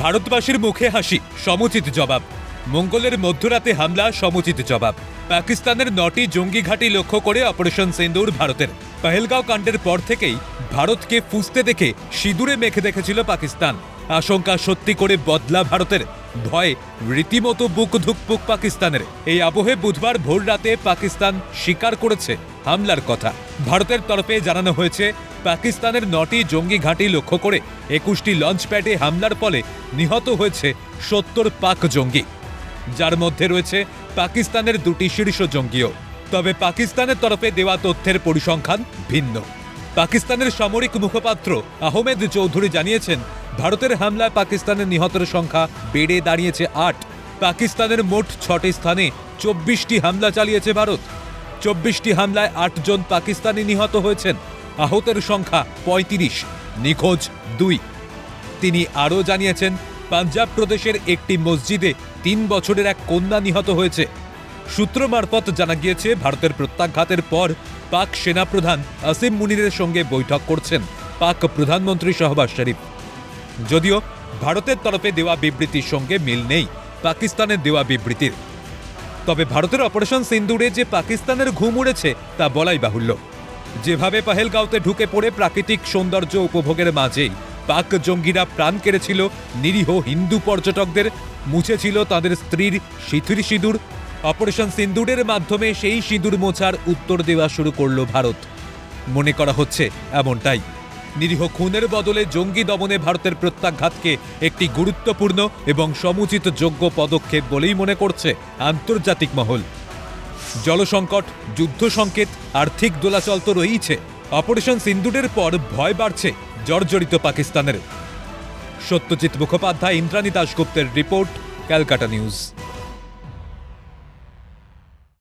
ভারতবাসীর মুখে হাসি, সমুচিত জবাব। মঙ্গলের মধ্যরাতে হামলা, সমুচিত জবাব। পাকিস্তানের নটি জঙ্গি ঘাঁটি লক্ষ্য করে অপারেশন সিন্দুর ভারতের। পহেলগাঁও কাণ্ডের পর থেকেই ভারতকে ফুসতে দেখে সিঁদুরে মেখে দেখেছিল পাকিস্তান। আশঙ্কা সত্যি করে বদলা ভারতের। ভয়ে রীতিমতো বুক ধুকপুক পাকিস্তানের। এই আবহে বুধবার ভোর রাতে পাকিস্তান স্বীকার করেছে হামলার কথা। ভারতের তরফে জানানো হয়েছে, পাকিস্তানের নটি জঙ্গি ঘাঁটি লক্ষ্য করে একুশটি লঞ্চ প্যাডে হামলার ফলে নিহত হয়েছে সত্তর পাক জঙ্গি। যার মধ্যে রয়েছে পাকিস্তানের দুটি শীর্ষ জঙ্গিও। তবে পাকিস্তানের তরফে দেওয়া তথ্যের পরিসংখ্যান ভিন্ন। পাকিস্তানের সামরিক মুখপাত্র আহমেদ চৌধুরী জানিয়েছেন ভারতের হামলায় পাকিস্তানের নিহতের সংখ্যা বেড়ে দাঁড়িয়েছে আট। পাকিস্তানের মোট ছটি স্থানে চব্বিশটি হামলা চালিয়েছে ভারত। চব্বিশটি হামলায় আটজন পাকিস্তানি নিহত হয়েছেন। আহতের সংখ্যা পঁয়ত্রিশ, নিখোঁজ দুই। তিনি আরও জানিয়েছেন, পাঞ্জাব প্রদেশের একটি মসজিদে তিন বছরের এক কন্যা নিহত হয়েছে। সূত্র মারফত জানা গিয়েছে, ভারতের প্রত্যাঘাতের পর পাক সেনাপ্রধান আসিম মুনিরের সঙ্গে বৈঠক করছেন। পাক প্রধানমন্ত্রী শাহবাজ শরীফ। যদিও ভারতের তরফে দেওয়া বিবৃতির সঙ্গে মিল নেই পাকিস্তানের দেওয়া বিবৃতির। তবে ভারতের অপারেশন সিন্দুরে যে পাকিস্তানের ঘুম উড়েছে তা বলাই বাহুল্য। যেভাবে পাহেলগাঁওতে ঢুকে পড়ে প্রাকৃতিক সৌন্দর্য উপভোগের মাঝেই পাক জঙ্গিরা প্রাণ কেড়েছিল নিরীহ হিন্দু পর্যটকদের, মুছেছিল তাদের স্ত্রীর সিথির সিঁদুর। অপারেশন সিন্দুরের মাধ্যমে সেই সিঁদুর মোছার উত্তর দেওয়া শুরু করল ভারত। মনে করা হচ্ছে এমনটাই। নিরীহ খুনের বদলে জঙ্গি দমনে ভারতের প্রত্যাঘাতকে একটি গুরুত্বপূর্ণ এবং সমুচিত যোগ্য পদক্ষেপ বলেই মনে করছে আন্তর্জাতিক মহল। জলসংকট, যুদ্ধ সংকেত, আর্থিক দোলাচল তো রয়েইছে। অপারেশন সিন্দুরের পর ভয় বাড়ছে জর্জরিত পাকিস্তানের। সত্যজিৎ মুখোপাধ্যায়, ইন্দ্রাণী দাশগুপ্তের রিপোর্ট, ক্যালকাটা নিউজ।